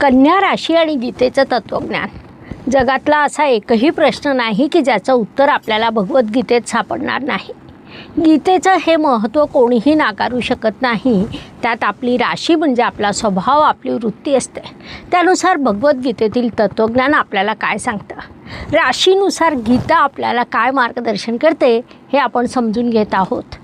कन्या राशी आणि गीतेचं तत्त्वज्ञान जगातला असा एकही प्रश्न नाही की ज्याचं उत्तर आपल्याला भगवद्गीतेत सापडणार नाही. गीतेचं हे महत्त्व कोणीही नाकारू शकत नाही. त्यात आपली राशी म्हणजे आपला स्वभाव आपली वृत्ती असते. त्यानुसार भगवद्गीतेतील तत्त्वज्ञान आपल्याला काय सांगतं? राशीनुसार गीता आपल्याला काय मार्गदर्शन करते हे आपण समजून घेत आहोत.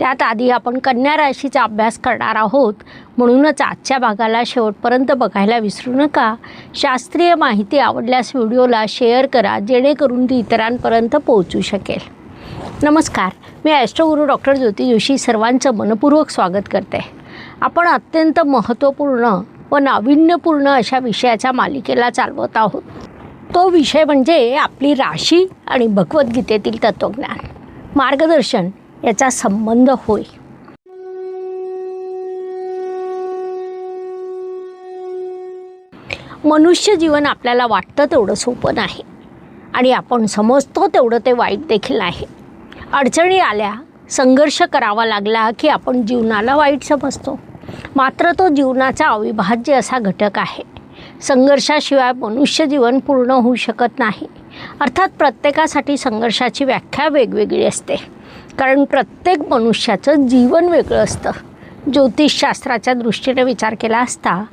त्यात आधी आपण कन्या राशीचा अभ्यास करणार आहोत. म्हणूनच आजच्या भागाला शेवटपर्यंत बघायला विसरू नका. शास्त्रीय माहिती आवडल्यास व्हिडिओला शेअर करा जेणेकरून ती इतरांपर्यंत पोहोचू शकेल. नमस्कार. मी ॲस्ट्रोगुरू डॉक्टर ज्योती जोशी सर्वांचं मनपूर्वक स्वागत करते. आपण अत्यंत महत्त्वपूर्ण व नाविन्यपूर्ण अशा विषयाच्या मालिकेला चालवत आहोत. तो विषय म्हणजे आपली राशी आणि भगवद्गीतेतील तत्त्वज्ञान मार्गदर्शन याचा संबंध होय. मनुष्य जीवन आपल्याला वाटतं तेवढं सोपं नाही. आणि आपण समजतो तेवढं ते वाईट देखील नाही. अडचणी आल्या संघर्ष करावा लागला की आपण जीवनाला वाईट समजतो. मात्र तो जीवनाचा अविभाज्य असा घटक आहे. संघर्षाशिवाय मनुष्य जीवन पूर्ण होऊ शकत नाही. अर्थात प्रत्येकासाठी संघर्षाची व्याख्या वेगवेगळी असते. कारण प्रत्येक मनुष्याचं जीवन वेगळं असतं. ज्योतिषशास्त्राच्या दृष्टीने विचार केला असता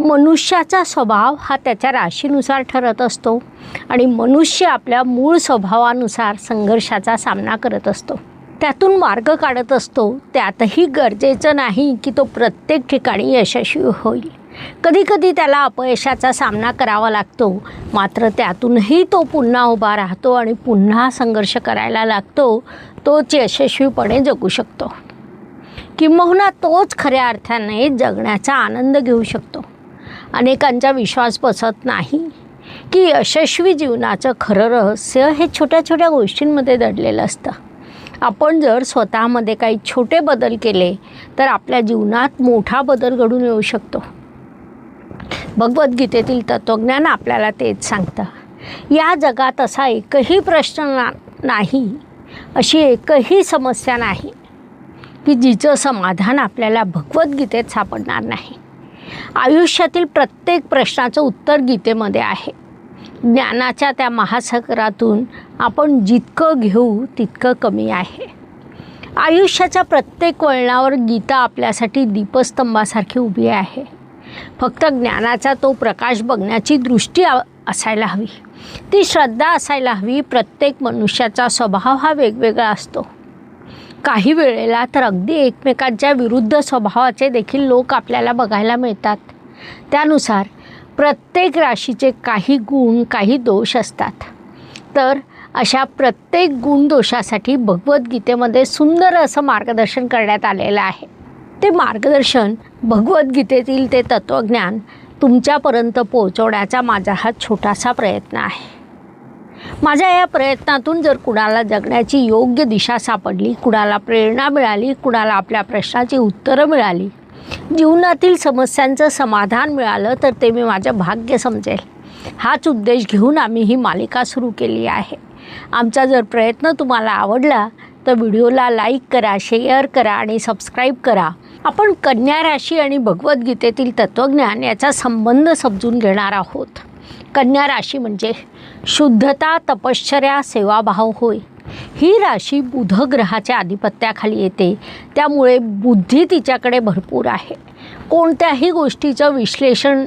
मनुष्याचा स्वभाव हा त्याच्या राशीनुसार ठरत असतो आणि मनुष्य आपल्या मूळ स्वभावानुसार संघर्षाचा सामना करत असतो. त्यातून मार्ग काढत असतो. त्यातही गरजेचं नाही की तो प्रत्येक ठिकाणी यशस्वी होईल. कधीकधी त्याला अपयशाचा सामना करावा लागतो. मात्र त्यातूनही तो पुन्हा उभा राहतो आणि पुन्हा संघर्ष करायला लागतो. तोच यशस्वीपणे जगू शकतो. किंबहुना तोच खऱ्या अर्थाने जगण्याचा आनंद घेऊ शकतो. अनेकांचा विश्वास बसत नाही की यशस्वी जीवनाचं खरं रहस्य हे छोट्या छोट्या गोष्टींमध्ये दडलेलं असतं. आपण जर स्वतःमध्ये काही छोटे बदल केले तर आपल्या जीवनात मोठा बदल घडून येऊ शकतो. भगवद्गीतेतील तत्त्वज्ञान आपल्याला तेच सांगतं. या जगात असा एकही प्रश्न ना नाही अशी एकही समस्या नाही की जिचं समाधान आपल्याला भगवद्गीतेत सापडणार नाही. आयुष्यातील प्रत्येक प्रश्नाचं उत्तर गीतेमध्ये आहे. ज्ञानाच्या त्या महासागरातून आपण जितकं घेऊ तितकं कमी आहे. आयुष्याच्या प्रत्येक वळणावर गीता आपल्यासाठी दीपस्तंभासारखी उभी आहे. फक्त ज्ञानाचा तो प्रकाश बघण्याची दृष्टी असायला हवी. ती श्रद्धा असायला हवी. प्रत्येक मनुष्याचा स्वभाव हा वेगवेगळा असतो. काही वेळेला तर अगदी एकमेकांच्या विरुद्ध स्वभावाचे देखील लोक आपल्याला बघायला मिळतात. त्यानुसार प्रत्येक राशीचे काही गुण काही दोष असतात. तर अशा प्रत्येक गुण दोषासाठी भगवद्गीतेमध्ये सुंदर असं मार्गदर्शन करण्यात आलेलं आहे. ते मार्गदर्शन भगवद्गीतेतील ते तत्त्वज्ञान तुमच्यापर्यंत पोहोचवण्याचा माझा हा छोटासा प्रयत्न आहे. माझ्या या प्रयत्नातून जर कुणाला जगण्याची योग्य दिशा सापडली कुणाला प्रेरणा मिळाली कुणाला आपल्या प्रश्नाची उत्तरं मिळाली जीवनातील समस्यांचं समाधान मिळालं तर ते मी माझं भाग्य समजेल. हाच उद्देश घेऊन आम्ही ही मालिका सुरू केली आहे. आमचा जर प्रयत्न तुम्हाला आवडला तर व्हिडिओला लाईक करा शेअर करा आणि सबस्क्राईब करा. आपण कन्या राशी आणि भगवद्गीतेतील तत्त्वज्ञान याचा संबंध समजून घेणार आहोत. कन्या राशी म्हणजे शुद्धता तपश्चर्या सेवाभाव होय. ही राशी बुध ग्रहाच्या आधिपत्याखाली येते. त्यामुळे बुद्धी तिच्याकडे भरपूर आहे. कोणत्याही गोष्टीचं विश्लेषण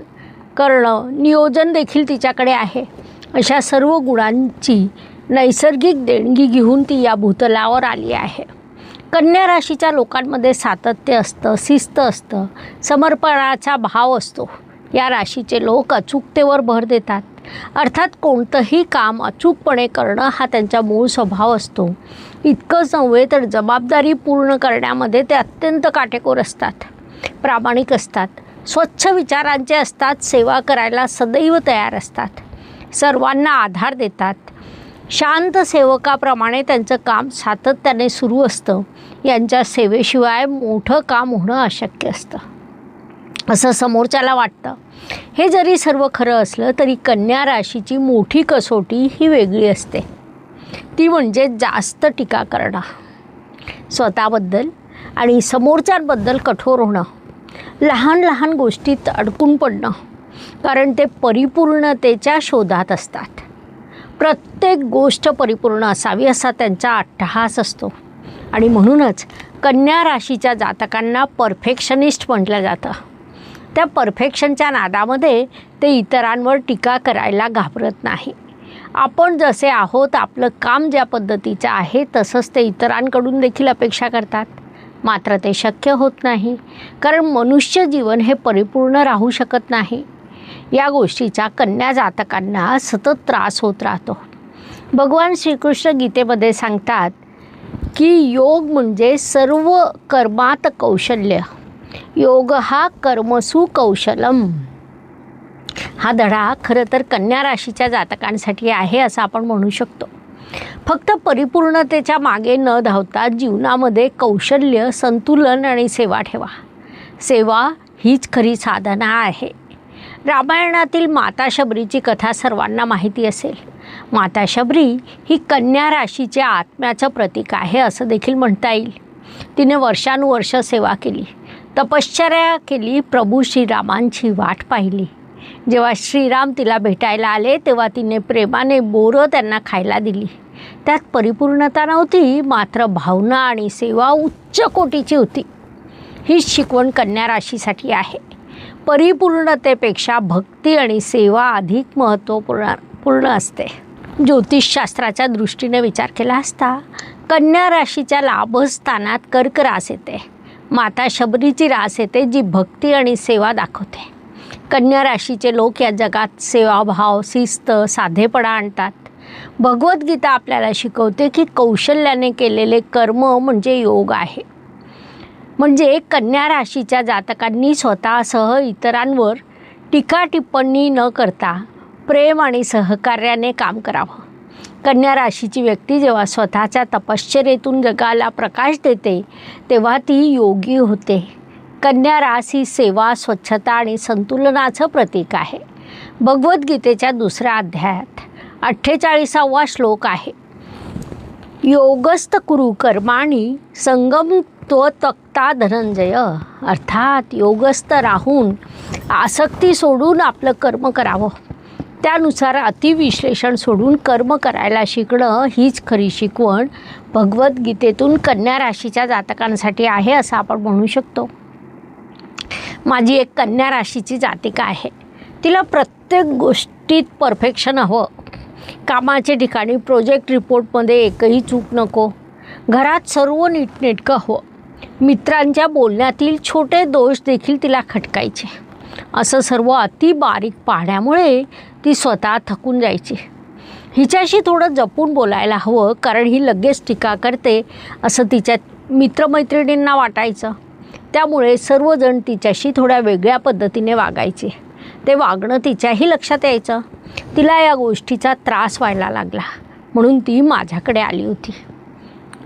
करणं नियोजन देखील तिच्याकडे आहे. अशा सर्व गुणांची नैसर्गिक देणगी घेऊन ती या भूतलावर आली आहे. कन्या राशीच्या लोकांमध्ये सातत्य असतं शिस्त असतं समर्पणाचा भाव असतो. या राशीचे लोक अचूकतेवर भर देतात. अर्थात कोणतंही काम अचूकपणे करणं हा त्यांचा मूळ स्वभाव असतो. इतकंच नव्हे तर जबाबदारी पूर्ण करण्यामध्ये ते अत्यंत काटेकोर असतात. प्रामाणिक असतात. स्वच्छ विचारांचे असतात. सेवा करायला सदैव तयार असतात. सर्वांना आधार देतात. शांत सेवकाप्रमाणे त्यांचं काम सातत्याने सुरू असतं. यांच्या सेवेशिवाय मोठं काम होणं अशक्य असतं. असं समोरच्याला वाटतं. हे जरी सर्व खरं असलं तरी कन्या राशीची मोठी कसोटी ही वेगळी असते. ती म्हणजे जास्त टीका करणं. स्वतःबद्दल आणि समोरच्यांबद्दल कठोर होणं. लहान लहान गोष्टीत अडकून पडणं. कारण ते परिपूर्णतेच्या शोधात असतात. प्रत्येक गोष्ट परिपूर्ण असावी असा त्यांचा अट्टहास असतो. आणि म्हणूनच कन्या राशीच्या जातकांना परफेक्शनिस्ट म्हटलं जातं. त्या परफेक्शनच्या नादामध्ये ते इतरांवर टीका करायला घाबरत नाही. आपण जसे आहोत आपलं काम ज्या पद्धतीचं आहे तसंच ते इतरांकडून देखील अपेक्षा करतात. मात्र ते शक्य होत नाही कारण मनुष्य जीवन हे परिपूर्ण राहू शकत नाही. या गोष्टीचा कन्या जातकांना सतत त्रास होत राहतो. भगवान श्रीकृष्ण गीतेमध्ये सांगतात की योग म्हणजे सर्व कर्मात कौशल्य. योग हा कर्मसु कौशलम. हा धडा खरं तर कन्या राशीच्या जातकांसाठी आहे असं आपण म्हणू शकतो. फक्त परिपूर्णतेच्या मागे न धावता जीवनामध्ये कौशल्य संतुलन आणि सेवा ठेवा. सेवा हीच खरी साधना आहे. रामायणातील माता शबरीची कथा सर्वांना माहिती असेल. माता शबरी ही कन्या राशीच्या आत्म्याचं प्रतीक आहे असं देखील म्हणता येईल. तिने वर्षानुवर्ष सेवा केली. तपश्चर्या केली प्रभू श्रीरामांची वाट पाहिली. जेव्हा श्रीराम तिला भेटायला आले तेव्हा तिने प्रेमाने बोरं त्यांना खायला दिली. त्यात परिपूर्णता नव्हती मात्र भावना आणि सेवा उच्च कोटीची होती. हीच शिकवण कन्या राशीसाठी आहे. परिपूर्णतेपेक्षा भक्ती आणि सेवा अधिक महत्त्वपूर्ण पूर्ण असते. ज्योतिषशास्त्राच्या दृष्टीने विचार केला असता कन्या राशीच्या लाभस्थानात कर्क रास येते. माता शबरीची रास येते जी भक्ती आणि सेवा दाखवते. कन्या राशीचे लोक या जगात सेवाभाव शिस्त साधेपणा आणतात. भगवद्गीता आपल्याला शिकवते की कौशल्याने केलेले कर्म म्हणजे योग आहे. म्हणजे कन्या राशीच्या जातकांनी स्वतःसह इतरांवर टीका टिप्पणी न करता प्रेम आणि सहकार्याने काम करावं. कन्या राशीची व्यक्ती जेव्हा स्वतःच्या तपश्चर्येतून जगाला प्रकाश देते तेव्हा ती योगी होते. कन्या रास ही सेवा स्वच्छता आणि संतुलनाचं प्रतीक आहे. भगवद्गीतेच्या दुसऱ्या अध्यायात अठ्ठेचाळीसावा श्लोक आहे. योगस्थ कुरु कर्माणी संगम तो तक्ता धनंजय अर्थात योगस्थ राहून आसक्ती सोडून आपलं कर्म करावं. त्यानुसार अतिविश्लेषण सोडून कर्म करायला शिकणं हीच खरी शिकवण भगवद्गीतेतून कन्या राशीच्या जातकांसाठी आहे असं आपण म्हणू शकतो. माझी एक कन्या राशीची जातिका आहे. तिला प्रत्येक गोष्टीत परफेक्शन हवं. कामाच्या ठिकाणी प्रोजेक्ट रिपोर्टमध्ये एकही चूक नको. घरात सर्व नीटनेटकं हवं. मित्रांच्या बोलण्यातील छोटे दोष देखील तिला खटकायचे. असं सर्व अति बारीक पाहण्यामुळे ती स्वतः थकून जायची. हिच्याशी थोडं जपून बोलायला हवं कारण ही लगेच टीका करते असं तिच्या मित्रमैत्रिणींना वाटायचं. त्यामुळे सर्वजण तिच्याशी थोड्या वेगळ्या पद्धतीने वागायचे. ते वागणं तिच्याही लक्षात यायचं. तिला या गोष्टीचा त्रास व्हायला लागला म्हणून ती माझ्याकडे आली होती.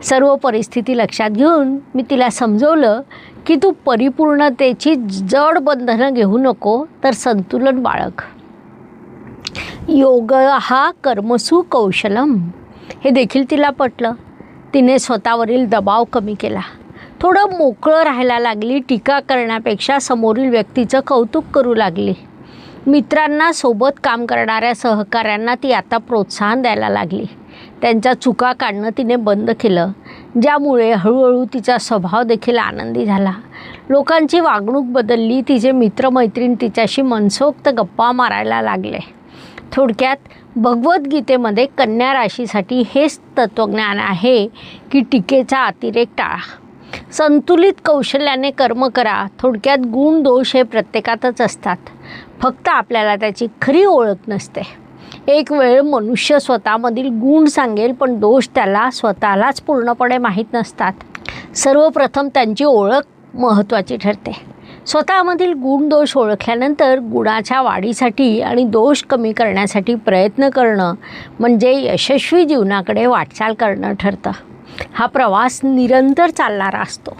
सर्व परिस्थिती लक्षात घेऊन मी तिला समजवलं की तू परिपूर्णतेची जड बंधनं घेऊ नको तर संतुलन बाळग. योग हा कर्मसु कौशलम. हे देखील तिला पटलं. तिने स्वतःवरील दबाव कमी केला. थोडं मोकळं राहायला लागली टीका करण्यापेक्षा समोरील व्यक्तीचं कौतुक करू लागली. मित्रांना सोबत काम करणाऱ्या सहकाऱ्यांना ती आता प्रोत्साहन द्यायला लागली. त्यांच्या चुका काढणं तिने बंद केलं. ज्यामुळे हळूहळू तिचा स्वभाव देखील आनंदी झाला. लोकांची वागणूक बदलली तिचे मित्रमैत्रीण तिच्याशी मनसोक्त गप्पा मारायला लागले. थोडक्यात भगवद्गीतेमध्ये कन्या राशीसाठी हेच तत्त्वज्ञान आहे की टीकेचा अतिरेक टाळा. संतुलित कौशल्याने कर्म करा थोडक्यात गुण दोष हे प्रत्येकातच असतात. फक्त आपल्याला त्याची खरी ओळख नसते. एक वेळ मनुष्य स्वतःमधील गुण सांगेल पण दोष त्याला स्वतःलाच पूर्णपणे माहीत नसतात. सर्वप्रथम त्यांची ओळख महत्त्वाची ठरते. स्वतःमधील गुण दोष ओळखल्यानंतर गुणाच्या वाढीसाठी आणि दोष कमी करण्यासाठी प्रयत्न करणं म्हणजे यशस्वी जीवनाकडे वाटचाल करणं ठरतं. हा प्रवास निरंतर चालणारा असतो.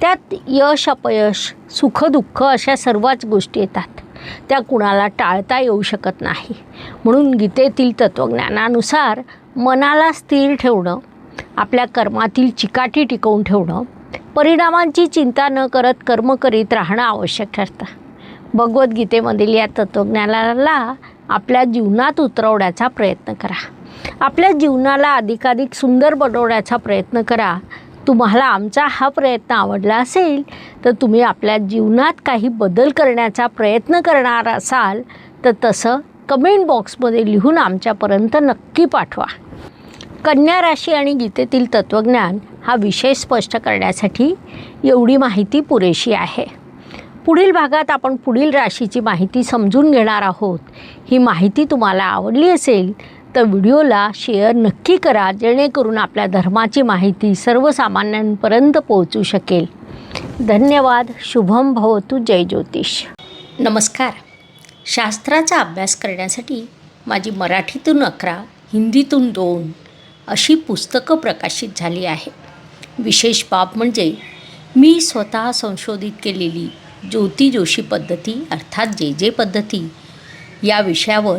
त्यात यश अपयश सुखदुःख अशा सर्वच गोष्टी येतात. त्या कुणाला टाळता येऊ शकत नाही. म्हणून गीतेतील तत्त्वज्ञानानुसार मनाला स्थिर ठेवणं आपल्या कर्मातील चिकाटी टिकवून ठेवणं परिणामांची चिंता न करत कर्म करीत राहणं आवश्यक ठरतं. भगवद्गीतेमधील या तत्त्वज्ञानाला आपल्या जीवनात उतरवण्याचा प्रयत्न करा. आपल्या जीवनाला अधिकाधिक सुंदर बनवण्याचा प्रयत्न करा. तुम्हाला आमचा हा प्रयत्न आवडला असेल तर तुम्ही आपल्या जीवनात काही बदल करण्याचा प्रयत्न करणार असाल तर तसं कमेंट बॉक्समध्ये लिहून आमच्यापर्यंत नक्की पाठवा. कन्या राशी आणि गीतेतील तत्त्वज्ञान हा विषय स्पष्ट करण्यासाठी एवढी माहिती पुरेशी आहे. पुढील भागात आपण पुढील राशीची माहिती समजून घेणार आहोत. ही माहिती तुम्हाला आवडली असेल तर व्हिडिओला शेअर नक्की करा जेणेकरून आपल्या धर्माची माहिती सर्वसामान्यांपर्यंत पोहोचू शकेल. धन्यवाद शुभम भवतु जय ज्योतिष. नमस्कार. शास्त्राचा अभ्यास करण्यासाठी माझी मराठीतून अकरा हिंदीतून दोन अशी पुस्तकं प्रकाशित झाली आहे. विशेष बाब म्हणजे मी स्वतः संशोधित केलेली ज्योती जोशी पद्धती अर्थात जे जे पद्धती या विषयावर